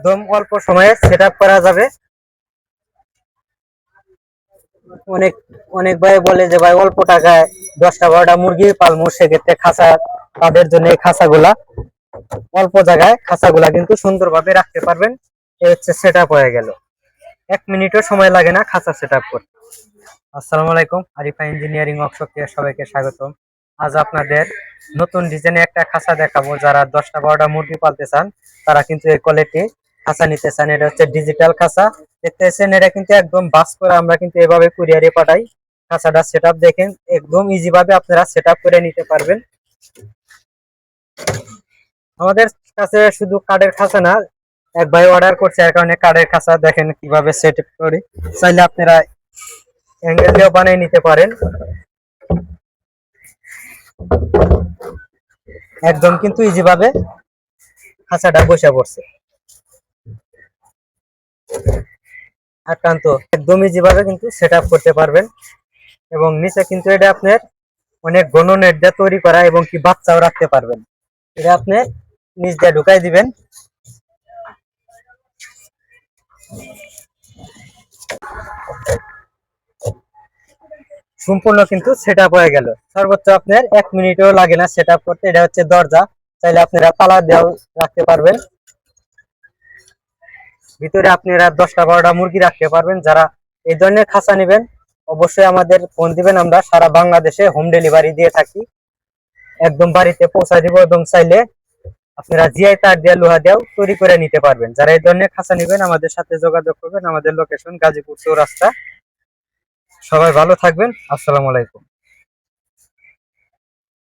একদম অল্প সময়ে সেট করা যাবে। অনেক অনেক ভাই বলে যে, ভাই, অল্প টাকায় দশটা বারোটা মুরগি পালমু সেক্ষেত্রে খাঁচা তাদের জন্য এই খাঁচাগুলা অল্প জায়গায় খাঁচাগুলা কিন্তু সুন্দরভাবে রাখতে পারবেন। এই হচ্ছে সেট হয়ে গেল। এক মিনিটও সময় লাগে না খাঁচা সেট করতে। আসসালামু আলাইকুম, আরিফা ইঞ্জিনিয়ারিং ওয়ার্কশপ সবাইকে স্বাগতম। আজ আপনাদের নতুন ডিজাইনে একটা খাঁচা দেখাবো। যারা দশটা বারোটা মুরগি পালতে চান, তারা কিন্তু এই কোয়ালিটি খাঁচা নিতে চান এটা হচ্ছে ডিজিটাল খাঁচা। দেখতে পাচ্ছেন এটা কিন্তু একদম বাস করে আমরা কিন্তু এভাবে কুরিয়ারে পাঠাই। খাঁচাটা সেট দেখেন, একদম ইজি ভাবে আপনারা সেট করে নিতে পারবেন। আমাদের কাছে শুধু কাঠের খাঁচা না, এক ভাই অর্ডার করছে, এর কারণে কাঠের খাঁচা দেখেন কীভাবে সেট করি। চাইলে আপনারা অ্যাঙ্গেল দিয়েও বানিয়ে নিতে পারেন। একদম কিন্তু ইজি ভাবে খাঁচাটা বসে পড়ছে। আক্রান্ত একদম ইজি ভাবে কিন্তু সেট করতে পারবেন। এবং নিচে কিন্তু এটা আপনার অনেক নেট দিয়ে তৈরি করা এবং কি বাচ্চাও রাখতে পারবেন। এটা আপনি নিচ দিয়ে ঢুকাই দিবেন। সম্পূর্ণ কিন্তু সেট হয়ে গেল। সর্বোচ্চ আপনার এক মিনিটও লাগে না সেট করতে। এটা হচ্ছে দরজা। চাইলে আপনারা তালা দেওয়া রাখতে পারবেন। ভিতরে আপনারা দশটা বারোটা মুরগি রাখতে পারবেন। যারা এই ধরনের খাঁচা নেবেন, অবশ্যই আমাদের ফোন দিবেন আমরা। সারা বাংলাদেশে হোম ডেলিভারি দিয়ে থাকি। একদম বাড়িতে পৌঁছায় দিব এবং চাইলে আপনারা জিআই তার দিয়ে লোহা দিয়েও তৈরি করে নিতে পারবেন। যারা এই ধরনের খাঁচা নেবেন, আমাদের সাথে যোগাযোগ করবেন। আমাদের লোকেশন গাজীপুর চৌরাস্তা। সবাই ভালো থাকবেন। আসসালামু আলাইকুম।